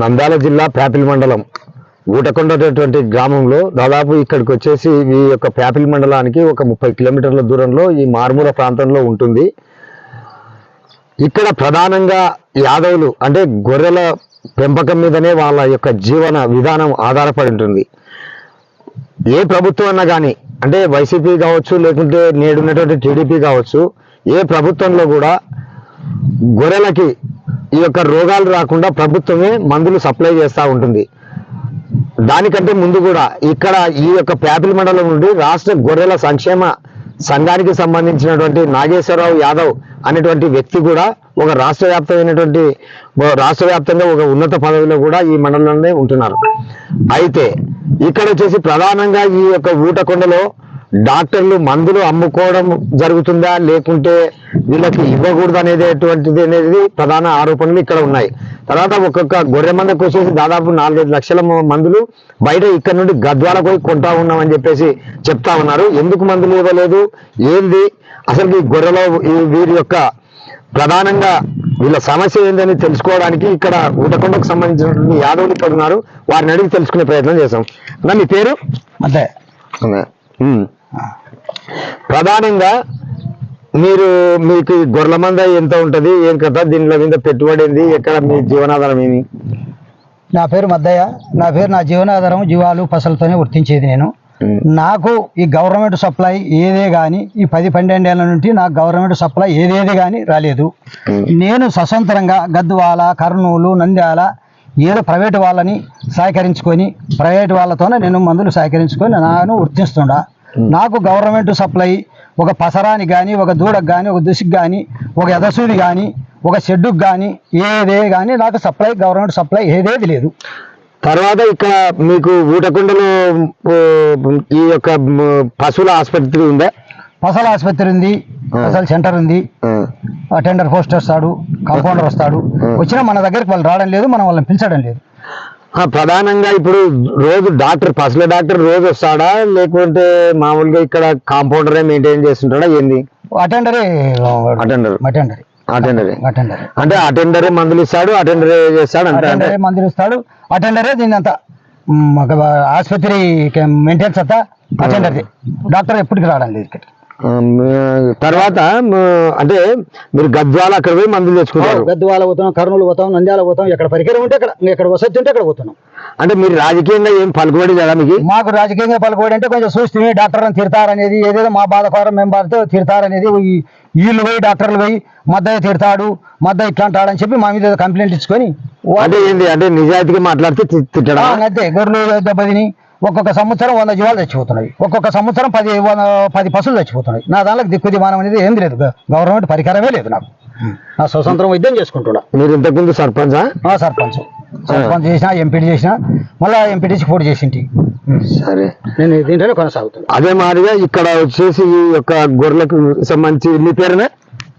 నంద్యాల జిల్లా ప్యాపిల్ మండలం ఊటకొండ అనేటువంటి గ్రామంలో దాదాపు ఇక్కడికి వచ్చేసి ఈ యొక్క ప్యాపిల్ మండలానికి ఒక ముప్పై కిలోమీటర్ల దూరంలో ఈ మారుమూల ప్రాంతంలో ఉంటుంది. ఇక్కడ ప్రధానంగా యాదవులు అంటే గొర్రెల పెంపకం మీదనే వాళ్ళ యొక్క జీవన విధానం ఆధారపడి ఉంటుంది. ఏ ప్రభుత్వం అన్నా కానీ అంటే వైసీపీ కావచ్చు లేకుంటే నేడున్నటువంటి టీడీపీ కావచ్చు ఏ ప్రభుత్వంలో కూడా గొర్రెలకి ఈ యొక్క రోగాలు రాకుండా ప్రభుత్వమే మందులు సప్లై చేస్తూ ఉంటుంది. దానికంటే ముందు కూడా ఇక్కడ ఈ యొక్క ప్యాపిల్ మండలం నుండి రాష్ట్ర గొర్రెల సంక్షేమ సంఘానికి సంబంధించినటువంటి నాగేశ్వరరావు యాదవ్ అనేటువంటి వ్యక్తి కూడా ఒక రాష్ట్ర వ్యాప్తమైనటువంటి రాష్ట్ర వ్యాప్తంగా ఒక ఉన్నత పదవిలో కూడా ఈ మండలంలోనే ఉంటున్నారు. అయితే ఇక్కడ వచ్చేసి ప్రధానంగా ఈ యొక్క ఊటకొండలో డాక్టర్లు మందులు అమ్ముకోవడం జరుగుతుందా? లేకుంటే వీళ్ళకి ఇవ్వకూడదు అనేటువంటిది అనేది ప్రధాన ఆరోపణలు ఇక్కడ ఉన్నాయి. తర్వాత ఒక్కొక్క గొర్రె మందకు వచ్చేసి దాదాపు నాలుగైదు లక్షల మందులు బయట ఇక్కడ నుండి గద్వాలకు పోయి కొంటా ఉన్నామని చెప్పేసి చెప్తా ఉన్నారు. ఎందుకు మందులు ఇవ్వలేదు? ఏంది? అసలు ఈ గొర్రెలో వీరి యొక్క ప్రధానంగా వీళ్ళ సమస్య ఏందని తెలుసుకోవడానికి ఇక్కడ ఊటకొండకు సంబంధించినటువంటి యాదవులు ఇక్కడ ఉన్నారు. వారిని అడిగి తెలుసుకునే ప్రయత్నం చేశాం. అన్న మీ పేరు? అంతే ఉమ్. ప్రధానంగా మీరు మీకు గొర్రెల మంద ఎంత ఉంటది ఏం కథ దీనిలో మీద పెట్టుబడి ఏంది ఎక్కడ మీ జీవనాధారం ఏమి? నా పేరు మద్దయ్య. నా పేరు నా జీవనాధారం జీవాలు పసలతోనే వర్తించేది నేను. నాకు ఈ గవర్నమెంట్ సప్లై ఏదే కానీ ఈ పది పన్నెండేళ్ళ నుండి నాకు గవర్నమెంట్ సప్లై ఏదేది కానీ రాలేదు. నేను స్వతంత్రంగా గద్వాల కర్నూలు నంద్యాల ఏదో ప్రైవేట్ వాళ్ళని సహకరించుకొని ప్రైవేట్ వాళ్ళతోనే నేను మందులు సహకరించుకొని నేను వర్తిస్తుండా నాకు గవర్నమెంట్ సప్లై ఒక పసరానికి కానీ ఒక దూడకు కానీ ఒక దుసికి కానీ ఒక ఎదసూది కానీ ఒక షెడ్డుకు కానీ ఏదే కానీ నాకు సప్లై గవర్నమెంట్ సప్లై ఏదేది లేదు. తర్వాత ఇక్కడ మీకు ఊటకొండలో ఈ యొక్క పశువుల ఆసుపత్రి ఉందా? పసల ఆసుపత్రి ఉంది పసల సెంటర్ ఉంది. ఆ. అటెండర్ పోస్ట్ వస్తాడు కాంపౌండర్ వస్తాడు. వచ్చినా మన దగ్గరికి వాళ్ళు రావడం లేదు మనం వాళ్ళని పిలిచడం లేదు. ప్రధానంగా ఇప్పుడు రోజు డాక్టర్ పశువుల డాక్టర్ రోజు వస్తాడా? లేకుంటే మామూలుగా ఇక్కడ కాంపౌండరే మెయింటైన్ చేస్తుంటాడా? ఏంది? అటెండరే అటెండర్. అటెండర్. అటెండరే. అటెండర్. అంటే అటెండరే మందులు ఇస్తాడు అటెండరే చేస్తాడు అంటే అటెండరే మందులు ఇస్తాడు అటెండరే దీన్ని అంతా మ్, ఒక ఆసుపత్రి మెయింటెనెన్స్ అంతా అటెండర్ది. డాక్టర్ ఎప్పటికి రావడం లేదు ఇక్కడ తర్వాత అంటే మీరు గద్వాల అక్కడ పోయి మందులు తెచ్చుకుంటారు. గద్వాల పోతాం కర్నూలు పోతాం నంద్యాల పోతాం ఎక్కడ పరికరం ఉంటే అక్కడ ఎక్కడ వసతి ఉంటే అక్కడ పోతున్నాం. అంటే మీరు రాజకీయంగా ఏం పలుకుబడి కదా మీకు? మాకు రాజకీయంగా పలుకోవడం అంటే కొంచెం చూస్తే డాక్టర్ అని తిడతారనేది ఏదేదో మా బాధకారం మేము బాధతో తిడతారనేది వీళ్ళు పోయి డాక్టర్లు పోయి మద్దయ్య తిడతాడు మద్దయ్య ఇట్లా అంటాడని చెప్పి మా మీద కంప్లైంట్ ఇచ్చుకొని అంటే ఏంది? అంటే నిజాయితీగా మాట్లాడితే తిట్టడం అంతే గొర్రెలు దెబ్బతిని ఒక్కొక్క సంవత్సరం వంద జీవాలు చచ్చిపోతున్నాయి. ఒక్కొక్క సంవత్సరం పది వంద పది పశువులు చచ్చిపోతున్నాయి. నా దాంట్లో దిక్కు దిమానం అనేది ఏం లేదు. గవర్నమెంట్ పరికరమే లేదు నాకు. నా స్వతంత్రం వైద్యం చేసుకుంటున్నా. మీరు ఇంతకుముందు సర్పంచా? ఆ సర్పంచ్. సర్పంచ్ చేసిన ఎంపీటీ చేసిన మళ్ళీ ఎంపీటీసీ పోటీ చేసింటి. సరే. నేను దీంట్లోనే కొనసాగుతున్నా. అదే మాదిరిగా ఇక్కడ వచ్చేసి ఈ యొక్క గొర్రెలకు సంబంధించి మీ పేరునే?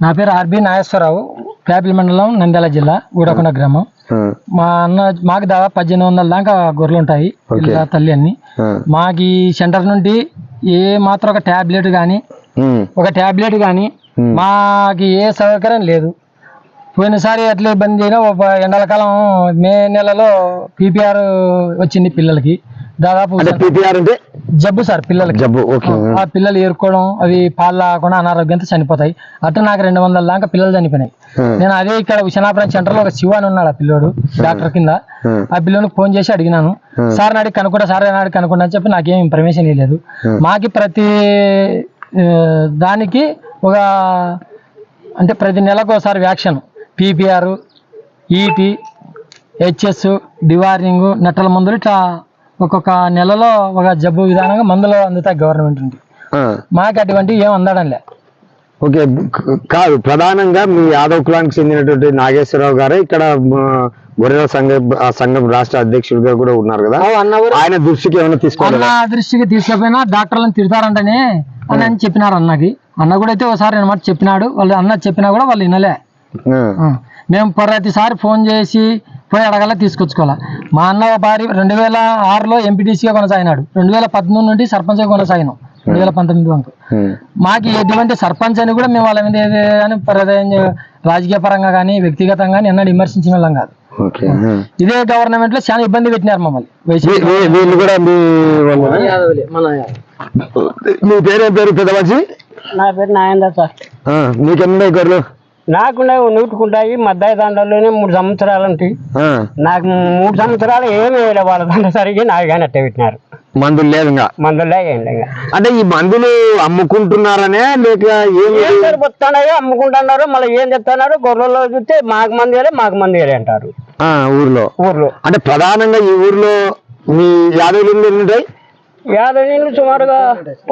నా పేరు ఆర్బి నాగేశ్వరరావు ప్యాపిల్ మండలం నంద్యాల జిల్లా ఊడకొండ గ్రామం. మా అన్న మాకు దాదాపు పద్దెనిమిది వందల దాకా గొర్రెలు ఉంటాయి తల్లి అన్ని. మాకు ఈ సెంటర్ నుండి ఏ మాత్రం ఒక ట్యాబ్లెట్ కానీ ఒక ట్యాబ్లెట్ కానీ. మాకు ఏ సౌకర్యం లేదు. పోయినసారి ఎట్లా ఇబ్బంది అయినా ఒక ఎండాకాలం మే నెలలో పీపీఆర్ వచ్చింది పిల్లలకి. దాదాపు పీపీఆర్ అంటే జబ్బు సార్ పిల్లలకి. జబ్బు ఓకే. ఆ పిల్లలు ఏరుకోవడం అవి పాలు లాగకుండా అనారోగ్యంతో చనిపోతాయి. అట్లా నాకు రెండు వందల దాకా పిల్లలు చనిపోయినాయి. నేను అదే ఇక్కడ విశానాపురం సెంటర్లో ఒక శివ అని ఉన్నాడు ఆ పిల్లోడు డాక్టర్ కింద. ఆ, పిల్లోనికి ఫోన్ చేసి అడిగినాను. సార్ నాడికి కనుక్కుంటా సార్ నాడికి కనుక్కుంటా అని చెప్పి నాకేం ఇన్ఫర్మేషన్ ఇవ్వలేదు. మాకి ప్రతి దానికి ఒక అంటే ప్రతి నెలకు ఒకసారి vaccine. PPR ET HS deworming నట్టల మందులు ఇట్లా ఒక్కొక్క నెలలో ఒక జబ్బు విధానంగా మందులు అందుతాయి గవర్నమెంట్ నుండి. ఆ. మాకు అటువంటివి ఏం అందడంలే ఓకే కాదు ప్రధానంగా మీ యాదవ్ కులానికి చెందినటువంటి నాగేశ్వరరావు గారు ఇక్కడ గొర్రెల సంఘ ఆ సంఘం రాష్ట్ర అధ్యక్షుడిగా కూడా ఉన్నారు కదా? ఆయన దృష్టికి ఏమైనా తీసుకోవాలి అన్న దృష్టికి తీసుకుపోయినా డాక్టర్లను తిడతారంటనే అని అని చెప్పినారు అన్నకి. అన్న కూడా అయితే ఒకసారి అనమాట చెప్పినాడు. వాళ్ళు అన్న చెప్పినా కూడా వాళ్ళు వినలే. ఆ, ఆ. మేము ప్రతిసారి ఫోన్ చేసి పోయి అడగల తీసుకొచ్చుకోవాలి. మా అన్న భార్య రెండు వేల ఆరులో ఎంపీటీసీగా కొనసాగినాడు. రెండు వేల పదమూడు నుండి సర్పంచ్గా కొనసాగినాం. రెండు వేల పంతొమ్మిది వరకు. ఉమ్, మాకు ఎటువంటి సర్పంచ్ అని కూడా మేము వాళ్ళ మీద అని ప్రధాన రాజకీయ పరంగా కానీ వ్యక్తిగతంగా కానీ ఎన్నడూ విమర్శించిన వాళ్ళం కాదు. ఓకే. ఆ. ఇదే గవర్నమెంట్లో చాలా ఇబ్బంది పెట్టినారు మమ్మల్ని. వీళ్ళు. కూడా మీ పేరేం పేరు పెద్ద మంచి నా పేరు నాయందా సార్. మీకెన్నున్నాయి గొర్రెలు? నాకు నూటుకుంటాయి మధ్య దండలోనే మూడు సంవత్సరాలు ఉంటాయి ఆ, నాకు మూడు సంవత్సరాలు ఏమి వేయలే వాళ్ళ దండ సరిగి నాకు కానీ అట్టే పెట్టినారు. మందులు లేదు మందులే అంటే ఈ మందులు అమ్ముకుంటున్నారనే లేక ఏం సరిపోతున్నాయో అమ్ముకుంటున్నారు మళ్ళీ ఏం చెప్తున్నారు గొర్రెల్లో చూస్తే మాకు మంది మాకు మంది అంటారు. ఆ, ఊర్లో. ఊర్లో. అంటే ప్రధానంగా ఈ ఊర్లో మీ యాదవులు ఉంటాయి? యాభై సుమారుగా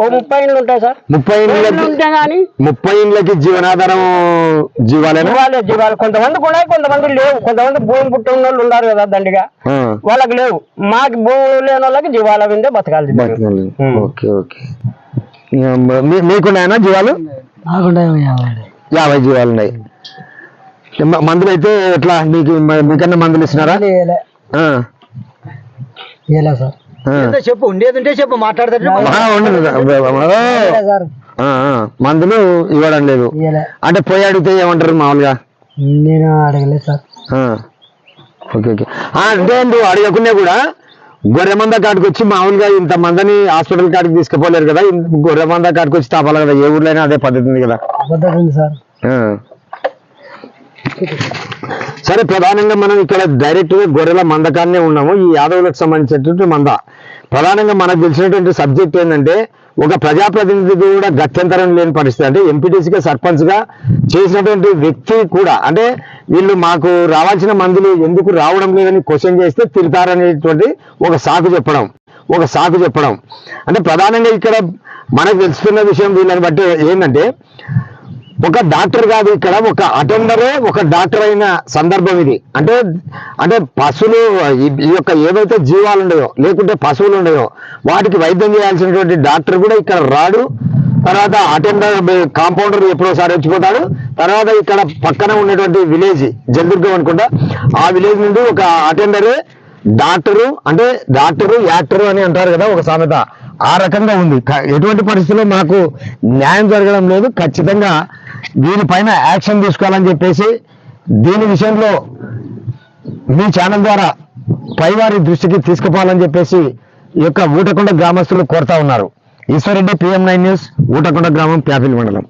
ఓ ముప్పై ఇండ్లు ఉంటాయి సార్. ముప్పై ఇండ్లకి ఉంటే కానీ ముప్పై ఇండ్లకి జీవనాధారం జీవాలేనా? జీవాలే జీవాలు. కొంతమందికి ఉన్నాయి కొంతమంది లేవు. కొంతమంది భూమి పుట్టిన వాళ్ళు ఉన్నారు కదా దండిగా. వాళ్ళకి లేవు. మాకు భూమి లేని వాళ్ళకి జీవాల విందే బతకాలి. Okay okay. మీకున్నాయనా జీవాలు? యాభై. జీవాలు ఉన్నాయి మందులు అయితే ఎట్లా? మీకు మీకన్నా మందులు ఇస్తున్నారా? సార్. ఏందో చెప్పు ఉండేది ఉంటే చెప్పు మాట్లాడతాడు. మందులు ఇవ్వడం లేదు. అంటే పోయి అడిగితే ఏమంటారు మామూలుగా? నేను అడగలేదు సార్. Okay okay. అంటే నువ్వు అడగకునే కూడా గొర్రె మంద కాడికి వచ్చి మామూలుగా ఇంత మందని హాస్పిటల్ కాడికి తీసుకుపోలేరు కదా. గొర్రె మంద కాడికి వచ్చి తాపాలి కదా. ఏ ఊర్లో అదే పద్ధతి ఉంది కదా. పద్ధతి ఉంది సార్. సరే ప్రధానంగా మనం ఇక్కడ డైరెక్ట్గా గొర్రెల మందకాన్నే ఉన్నాము. ఈ యాదవులకు సంబంధించినటువంటి మంద. ప్రధానంగా మనకు తెలిసినటువంటి సబ్జెక్ట్ ఏంటంటే ఒక ప్రజాప్రతినిధి కూడా గత్యంతరం లేని పరిస్థితి. అంటే ఎంపీటీసీగా సర్పంచ్గా చేసినటువంటి వ్యక్తి కూడా అంటే వీళ్ళు మాకు రావాల్సిన మందులు ఎందుకు రావడం లేదని క్వశ్చన్ చేస్తే తిడతారనేటువంటి ఒక సాకు చెప్పడం. ఒక సాకు చెప్పడం. అంటే ప్రధానంగా ఇక్కడ మనకు తెలుసుకున్న విషయం వీళ్ళని బట్టి ఏంటంటే ఒక డాక్టర్ కాదు ఇక్కడ ఒక అటెండరే ఒక డాక్టర్ అయిన సందర్భం ఇది. అంటే అంటే పశువులు ఈ- యొక్క ఏవైతే జీవాలు ఉన్నాయో లేకుంటే పశువులు ఉన్నాయో వాటికి వైద్యం చేయాల్సినటువంటి డాక్టర్ కూడా ఇక్కడ రాడు. తర్వాత అటెండర్ కాంపౌండర్ ఎప్పుడోసారి వచ్చిపోతాడు. తర్వాత ఇక్కడ పక్కన ఉన్నటువంటి విలేజ్ జందుర్గం అనుకుంటా ఆ విలేజ్ నుండి ఒక అటెండరే డాక్టరు అంటే డాక్టరు యాక్టరు అని అంటారు కదా ఒక సామెత. ఆ రకంగా ఉంది. ఎటువంటి పరిస్థితుల్లో మాకు న్యాయం జరగడం లేదు. ఖచ్చితంగా దీనిపైన యాక్షన్ తీసుకోవాలని చెప్పేసి దీని విషయంలో మీ ఛానల్ ద్వారా పైవారి దృష్టికి తీసుకుపోవాలని చెప్పేసి ఈ యొక్క ఊటకొండ గ్రామస్తులు కోరుతా ఉన్నారు. Eswar Reddy PM nine news Ootakonda గ్రామం ప్యాపిల్ మండలం.